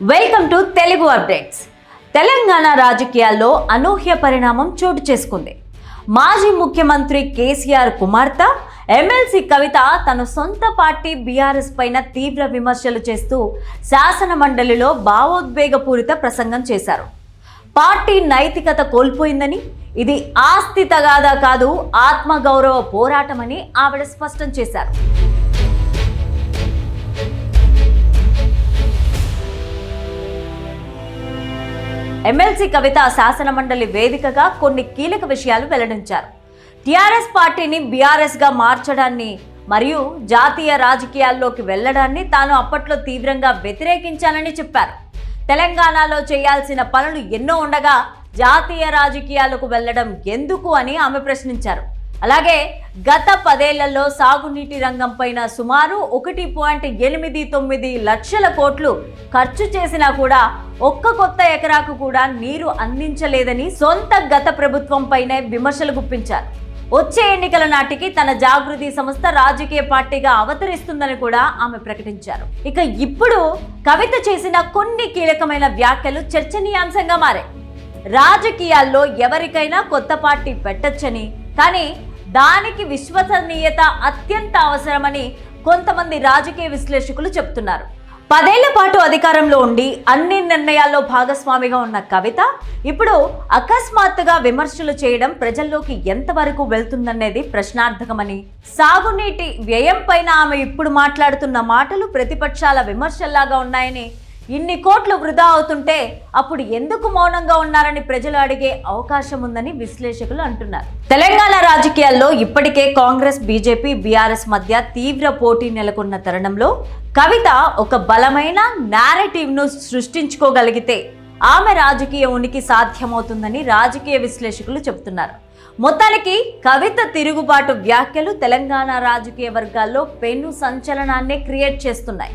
Welcome to Telugu updates. Telangana రాజకీయాల్లో అనూహ్య పరిణామం చోటు చేసుకుంది. మాజీ ముఖ్యమంత్రి కేసీఆర్ కుమార్తె ఎమ్మెల్సీ కవిత తన సొంత పార్టీ బీఆర్ఎస్ పైన తీవ్ర విమర్శలు చేస్తూ శాసన మండలిలో భావోద్వేగపూరిత ప్రసంగం చేశారు. పార్టీ నైతికత కోల్పోయిందని ఇది ఆస్తి తగాదా కాదు ఆత్మగౌరవ పోరాటమని ఆవిడ స్పష్టం చేశారు. ఎమ్మెల్సీ కవిత శాసన మండలి వేదికగా కొన్ని కీలక విషయాలు వెల్లడించారు. టీఆర్ఎస్ పార్టీని బీఆర్ఎస్గా మార్చడాన్ని మరియు జాతీయ రాజకీయాల్లోకి వెళ్ళడాన్ని తాను అప్పట్లో తీవ్రంగా వ్యతిరేకించానని చెప్పారు. తెలంగాణలో చేయాల్సిన పనులు ఎన్నో ఉండగా జాతీయ రాజకీయాలకు వెళ్ళడం ఎందుకు అని ఆమె ప్రశ్నించారు. అలాగే గత పదేళ్ళలో సాగునీటి రంగం పైన సుమారు ఒకటి పాయింట్ ఎనిమిది తొమ్మిది లక్షల కోట్లు ఖర్చు చేసినా కూడా ఒక్క కొత్త ఎకరాకు కూడా నీరు అందించలేదని సొంత గత ప్రభుత్వం పైనే విమర్శలు గుప్పించారు. వచ్చే ఎన్నికల నాటికి తన జాగృతి సంస్థ రాజకీయ పార్టీగా అవతరిస్తుందని కూడా ఆమె ప్రకటించారు. ఇక ఇప్పుడు కవిత చేసిన కొన్ని కీలకమైన వ్యాఖ్యలు చర్చనీయాంశంగా మారాయి. రాజకీయాల్లో ఎవరికైనా కొత్త పార్టీ పెట్టొచ్చని కానీ దానికి విశ్వసనీయత అత్యంత అవసరమని కొంతమంది రాజకీయ విశ్లేషకులు చెప్తున్నారు. పదేళ్ళ పాటు అధికారంలో ఉండి అన్ని నిర్ణయాల్లో భాగస్వామిగా ఉన్న కవిత ఇప్పుడు అకస్మాత్తుగా విమర్శలు చేయడం ప్రజల్లోకి ఎంతవరకు వెళ్తుందనేది ప్రశ్నార్థకమని సాగునీటి వ్యయం పైన ఆమె ఇప్పుడు మాట్లాడుతున్న మాటలు ప్రతిపక్షాల విమర్శల్లాగా ఉన్నాయని ఇన్ని కోట్లు వృధా అవుతుంటే అప్పుడు ఎందుకు మౌనంగా ఉన్నారని ప్రజలు అడిగే అవకాశం ఉందని విశ్లేషకులు అంటున్నారు. తెలంగాణ రాజకీయాల్లో ఇప్పటికే కాంగ్రెస్ బీజేపీ బీఆర్ఎస్ మధ్య తీవ్ర పోటీ నెలకొన్న తరుణంలో కవిత ఒక బలమైన narrative ను సృష్టించుకోగలిగితే ఆమె రాజకీయ ఉనికి సాధ్యమవుతుందని రాజకీయ విశ్లేషకులు చెబుతున్నారు. మొత్తానికి కవిత తిరుగుబాటు వ్యాఖ్యలు తెలంగాణ రాజకీయ వర్గాల్లో పెను సంచలనాన్నే క్రియేట్ చేస్తున్నాయి.